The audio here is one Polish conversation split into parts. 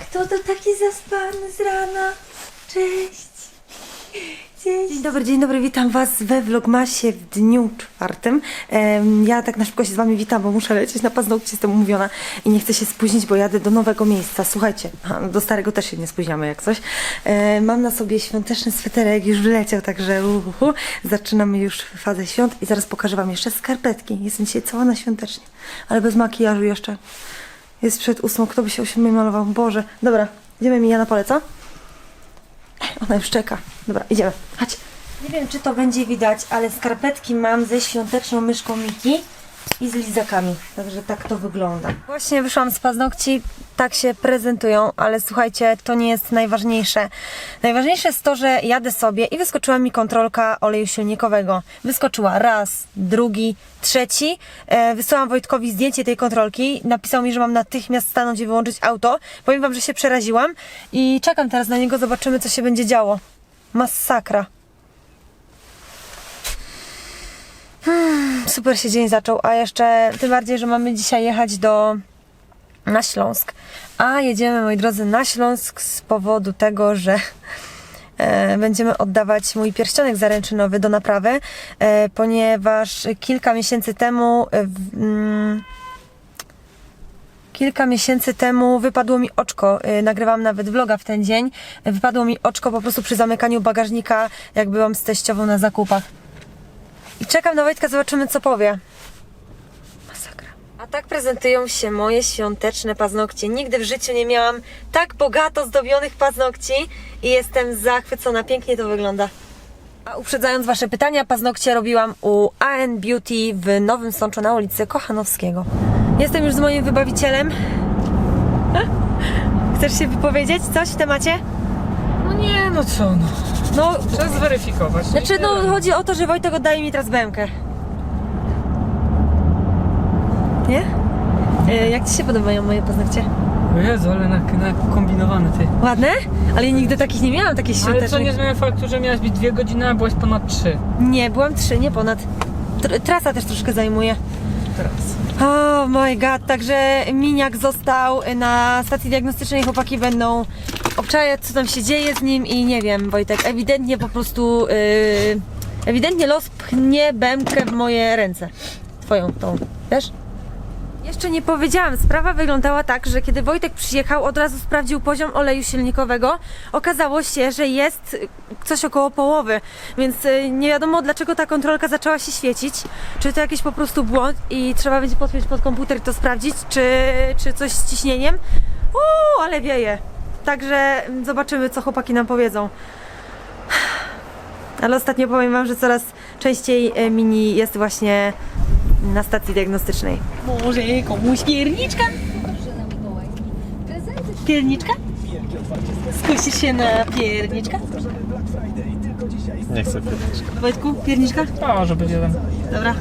Kto to taki zaspany z rana? Cześć. Dzień dobry, dzień dobry, witam Was we Vlogmasie w dniu czwartym. Ja tak na szybko się z Wami witam, bo muszę lecieć na paznokcie, jestem umówiona i nie chcę się spóźnić, bo jadę do nowego miejsca. Słuchajcie, do starego też się nie spóźniamy jak coś. Mam na sobie świąteczny sweterek, już wyleciał, także uhu, zaczynamy już fazę świąt i zaraz pokażę Wam jeszcze skarpetki. Jestem dzisiaj cała na świątecznie, ale bez makijażu jeszcze. Jest przed ósmą, kto by się o siódmej malował? Boże. Dobra, idziemy Mija na pole, co? Ona już czeka. Dobra, idziemy. Chodź. Nie wiem, czy to będzie widać, ale skarpetki mam ze świąteczną myszką Miki i z lizakami. Także tak to wygląda. Właśnie wyszłam z paznokci, tak się prezentują, ale słuchajcie, to nie jest najważniejsze. Najważniejsze jest to, że jadę sobie i wyskoczyła mi kontrolka oleju silnikowego. Wyskoczyła raz, drugi, trzeci. E, wysłałam Wojtkowi zdjęcie tej kontrolki. Napisał mi, że mam natychmiast stanąć i wyłączyć auto. Powiem wam, że się przeraziłam i czekam teraz na niego, zobaczymy co się będzie działo. Masakra. Super się dzień zaczął, a jeszcze tym bardziej, że mamy dzisiaj jechać do na Śląsk. A jedziemy, moi drodzy, na Śląsk z powodu tego, że e, będziemy oddawać mój pierścionek zaręczynowy do naprawy, e, ponieważ kilka miesięcy temu e, w, mm, Kilka miesięcy temu wypadło mi oczko, yy, nagrywałam nawet vloga w ten dzień, wypadło mi oczko po prostu przy zamykaniu bagażnika, jak byłam z teściową na zakupach. I czekam na Wojtka, zobaczymy co powie. Masakra. A tak prezentują się moje świąteczne paznokcie. Nigdy w życiu nie miałam tak bogato zdobionych paznokci i jestem zachwycona. Pięknie to wygląda. A uprzedzając Wasze pytania, paznokcie robiłam u AN Beauty w Nowym Sączu na ulicy Kochanowskiego. Jestem już z moim wybawicielem. Chcesz się wypowiedzieć? Coś w temacie? No nie, no co no. No, Trzeba zweryfikować. i znaczy, no chodzi o to, że Wojtek oddaje mi teraz bękę. Nie? E, jak Ci się podobają moje paznokcie? O Jezu, ale na, na kombinowane ty. Ładne? Ale ja nigdy takich nie miałam, takich Ale co świątecznych. nie zmienia faktu, że miałaś być dwie godziny, a byłaś ponad trzy. Nie, byłam trzy, nie ponad. Tr- trasa też troszkę zajmuje. Teraz. Oh my god, także miniak został na stacji diagnostycznej, chłopaki będą obczajać co tam się dzieje z nim i nie wiem, Wojtek, ewidentnie po prostu, yy, ewidentnie los pchnie bębkę w moje ręce. Twoją, tą, wiesz? Jeszcze nie powiedziałam, sprawa wyglądała tak, że kiedy Wojtek przyjechał, od razu sprawdził poziom oleju silnikowego. Okazało się, że jest coś około połowy, więc y, nie wiadomo dlaczego ta kontrolka zaczęła się świecić. Czy to jakiś po prostu błąd i trzeba będzie podpiąć pod komputer i to sprawdzić, czy, czy coś z ciśnieniem. Uuu, ale wieje. Także zobaczymy, co chłopaki nam powiedzą. Ale ostatnio powiem Wam, że coraz częściej e, mini jest właśnie na stacji diagnostycznej. Może komuś pierniczka? Pierniczka? Skusisz się na pierniczka? Nie chcę powiedzieć. Wojtku, pierniczka? O, żeby jeden. Dobra.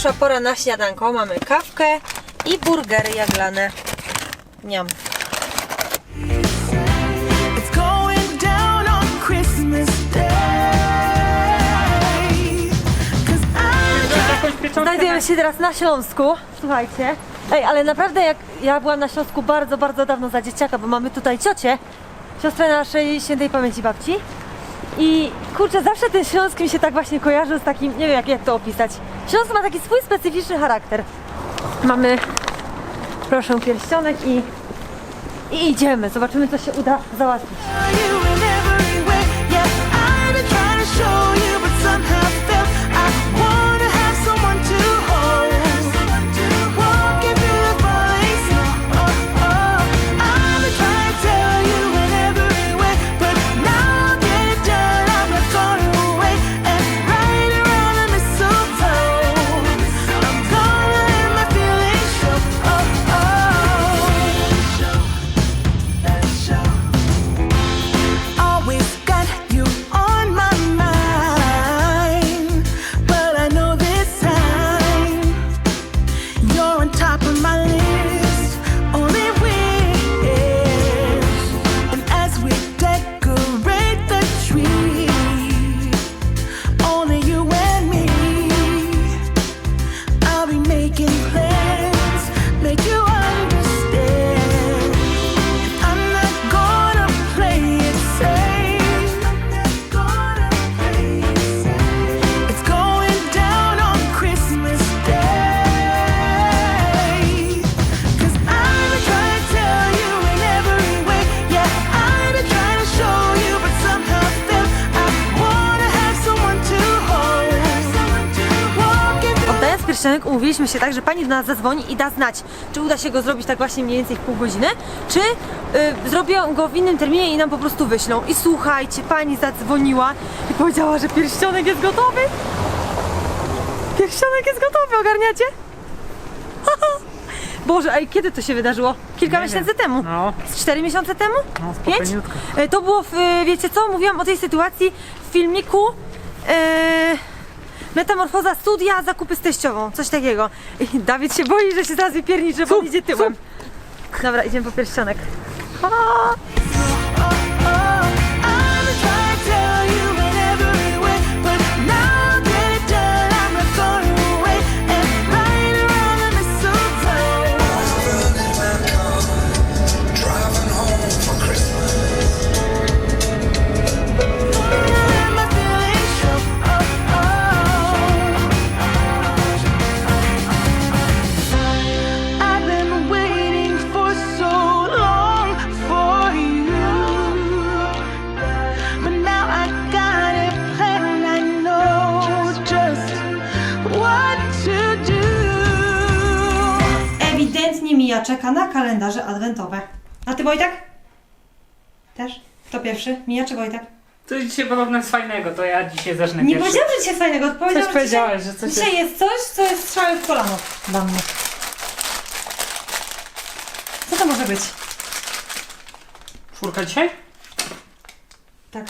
Przyszła pora na śniadanko. Mamy kawkę i burgery jaglane. Niam. Znajdujemy się teraz na Śląsku. Słuchajcie. Ej, ale naprawdę jak ja byłam na Śląsku bardzo, bardzo dawno za dzieciaka, bo mamy tutaj ciocię, siostrę naszej świętej pamięci babci. I kurczę, zawsze ten Śląsk mi się tak właśnie kojarzył z takim, nie wiem jak, jak to opisać. Śląsk ma taki swój specyficzny charakter. Mamy, proszę, pierścionek i, i idziemy. Zobaczymy, co się uda załatwić. Pierścionek umówiliśmy się tak, że pani do nas zadzwoni i da znać, czy uda się go zrobić tak właśnie mniej więcej w pół godziny, czy y, zrobią go w innym terminie i nam po prostu wyślą. I słuchajcie, pani zadzwoniła i powiedziała, że pierścionek jest gotowy. Pierścionek jest gotowy, ogarniacie? Boże, a kiedy to się wydarzyło? Kilka Nie miesięcy wiem. temu? No, Z cztery miesiące temu? no Pięć? E, To było, w, e, wiecie co, mówiłam o tej sytuacji w filmiku e, Metamorfoza studia, zakupy z teściową, coś takiego. I Dawid się boi, że się zaraz wypierniczy, bo on idzie tyłem. Dobra, idziemy po pierścionek. A! Mija czeka na kalendarze adwentowe. A ty Wojtek? Też? Kto pierwszy? Mija czy Wojtek? Coś dzisiaj podobno jest fajnego, to ja dzisiaj zacznę Nie pierwszy. powiedziałam, że dzisiaj fajnego. Powiedziałam, Coś że powiedziałeś, dzisiaj, że coś dzisiaj jest coś, co jest strzałem w kolano dla mnie. Co to może być? Czwórka dzisiaj? Tak.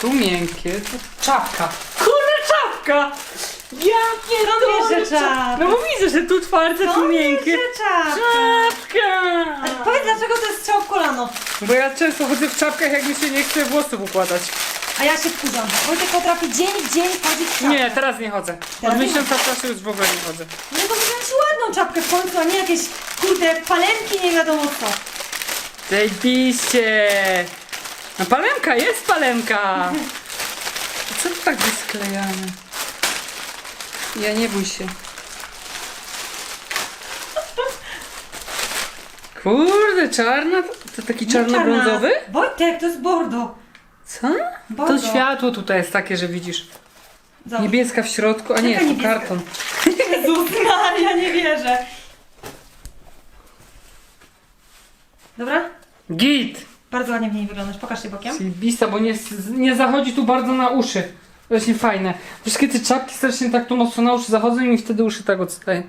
Tu miękkie, tu czapka. Kurde, czapka! Ja pierdolę. wiesz, że czapka? No bo widzę, że tu twarde, tu miękkie. Czapka. Czapka! Ale powiedz, dlaczego to jest strzał w kolano? Bo ja często chodzę w czapkach, jak mi się nie chce włosów układać. A ja się wkurzam. Wojtek potrafi dzień w dzień chodzić w czapkę. Nie, teraz nie chodzę. Teraz Od nie miesiąca czasu już w ogóle nie chodzę. No to ci ładną czapkę w końcu, a nie jakieś, kurde, palemki nie wiadomo co. Zajebiście! No palemka, jest palemka! Co to tak wysklejane? Ja nie bój się. Kurde, czarna? To taki czarno-brązowy? Wojtek, to jest bordo. Co? Bordo. To światło tutaj jest takie, że widzisz. Zobacz. Niebieska w środku, a nie, to niebieska? karton. Jezus Maria, nie wierzę. Dobra? Git! Bardzo ładnie w niej wyglądasz. Pokaż się bokiem. Zajebista, bo nie, nie zachodzi tu bardzo na uszy. Właśnie fajne. Wszystkie te czapki strasznie tak tu mocno na uszy zachodzą i mi wtedy uszy tak odstaje.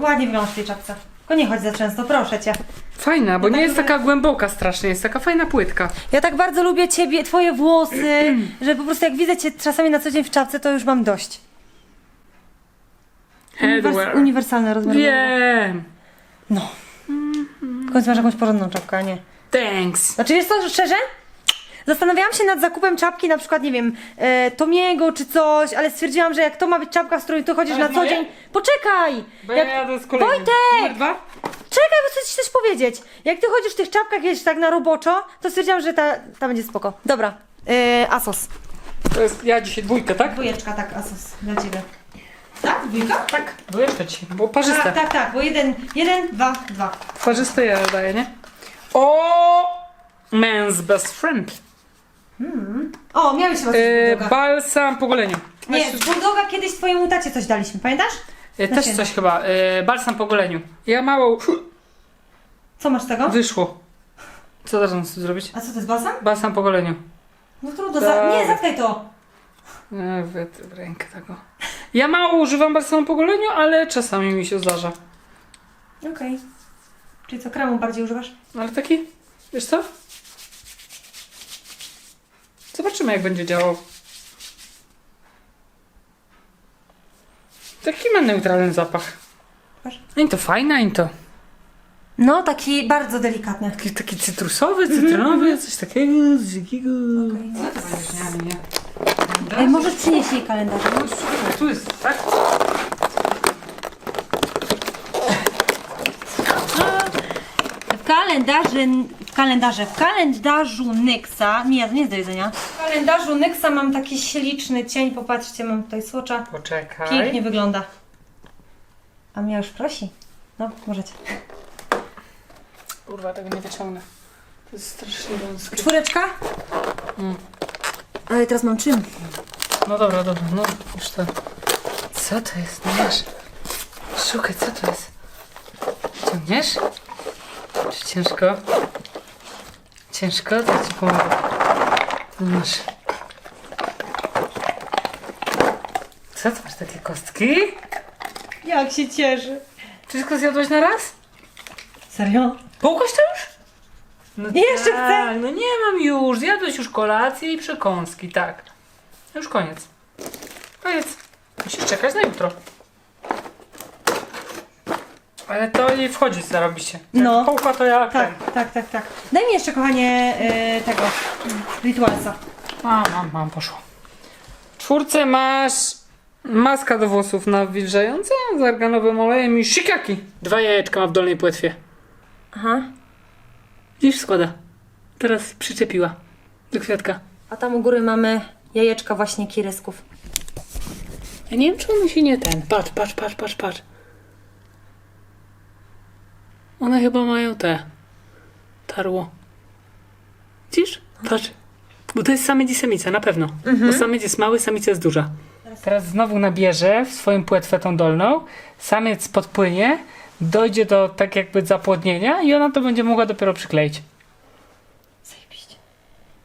Ładnie wyglądasz w tej czapce. Tylko nie chodź za często, proszę cię. Fajna, bo Ja nie tak jest taka głęboka strasznie, jest taka fajna płytka. Ja tak bardzo lubię ciebie, twoje włosy, że po prostu jak widzę cię czasami na co dzień w czapce, to już mam dość. Uniwers- Headwear. uniwersalne rozmiary. Wiem. No. W końcu masz jakąś porządną czapkę, a nie. Thanks. Znaczy jest to szczerze? Zastanawiałam się nad zakupem czapki, na przykład, nie wiem, e, Tomiego czy coś, ale stwierdziłam, że jak to ma być czapka, z którą ty chodzisz Ale na co moje? dzień. Poczekaj! Bo Jak... ja jadę z kolejnym. Wojtek! Numer dwa? Czekaj, bo chcę ci coś powiedzieć. Jak ty chodzisz w tych czapkach jakieś tak na roboczo, to stwierdziłam, że ta, ta będzie spoko. Dobra, e, Asos. To jest ja dzisiaj dwójkę, tak? Dwójeczka, tak, Asos, dla ciebie. Tak? Dwójka? Tak, dwójeczka dzisiaj, bo parzyste. Tak, tak, tak, bo jeden, jeden, dwa, dwa. Parzyste ja daję, nie? O! Man's best friend. O, miałeś chyba coś z Yy, Bulldoga. balsam po goleniu. Nie, z Bulldoga kiedyś twojemu tacie coś daliśmy, pamiętasz? Yy, też coś chyba. Yy, balsam po goleniu. Ja mało Co masz z tego? wyszło. Co teraz muszę zrobić? A co to jest balsam? Balsam po goleniu. No trudno, za... nie, Tak. zatkaj to. E, w, w rękę tego. Ja mało używam balsamu po goleniu, ale czasami mi się zdarza. Okej. Czyli co, kremu bardziej używasz? Ale taki, wiesz co? Zobaczymy jak będzie działał. Taki ma neutralny zapach. Proszę. I to fajne, i to No, taki bardzo delikatny. taki, taki cytrusowy, cytrynowy, coś takiego, z jakiego... Okej. Co to będziesz miała, nie? Ej, możesz przynieść jej kalendarz. O, Tu jest, tak? W kalendarzu, w kalendarze, w kalendarzu Nyxa, nie, to nie jest do jedzenia. W kalendarzu Nyxa mam taki śliczny cień, popatrzcie, mam tutaj słocza. Poczekaj. Pięknie wygląda. A mnie już prosi. No, możecie. Kurwa, tego nie wyciągnę. jest strasznie wąskie. Czwóreczka? Ale teraz mam czym? No dobra, dobra, no już to. Co to jest? No masz. Szukaj, co to jest? Ciągniesz? Czy ciężko? Ciężko? To ci pomogę. Masz. Co to masz takie kostki? Jak się cieszy. Wszystko zjadłaś na raz? Serio? Połkoś to już? No Jeszcze tak, No nie mam już. Zjadłeś już kolację i przekąski, tak. Już koniec. Koniec. Musisz czekać na jutro. Ale to nie wchodzi zarobiście. Jak No. Połkła to ja Tak, tak, tak, tak. Daj mi jeszcze, kochanie, y, tego, ritualsa. Mam, mam, mam, poszło. W czwórce masz maska do włosów nawilżająca z arganowym olejem i shikaki. Dwa jajeczka ma w dolnej płetwie. Aha. Dziś składa. Teraz przyczepiła do kwiatka. A tam u góry mamy jajeczka właśnie kirysków. Ja nie wiem, czy one się nie ten. Patrz, patrz, patrz, patrz, patrz. One chyba mają te. Tarło. Widzisz? Patrz. Bo to jest samiec i samica, na pewno. Bo samiec jest mały, samica jest duża. Teraz znowu nabierze w swoim płetwę tą dolną. Samiec podpłynie, dojdzie do tak jakby zapłodnienia i ona to będzie mogła dopiero przykleić. Zajebiście.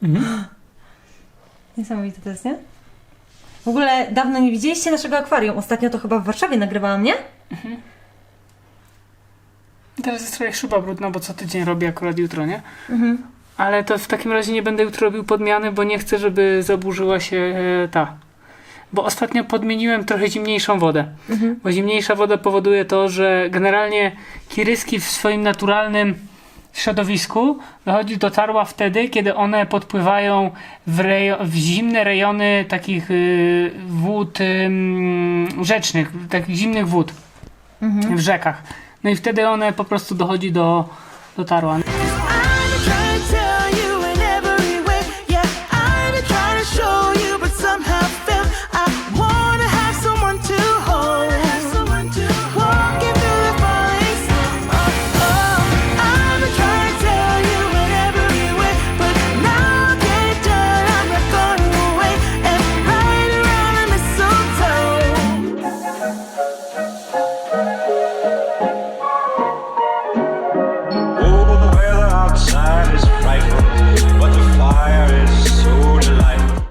Niesamowite to jest, nie? W ogóle dawno nie widzieliście naszego akwarium. Ostatnio to chyba w Warszawie nagrywałam, nie? Teraz jest trochę szyba brudna, bo co tydzień robię akurat jutro, nie? Ale to w takim razie nie będę jutro robił podmiany, bo nie chcę, żeby zaburzyła się e, ta. Bo ostatnio podmieniłem trochę zimniejszą wodę. Bo zimniejsza woda powoduje to, że generalnie kiryski w swoim naturalnym środowisku dochodzi do tarła wtedy, kiedy one podpływają w, rejo- w zimne rejony takich y, wód rzecznych, takich zimnych wód w rzekach. No i wtedy one po prostu dochodzi do, do tarła.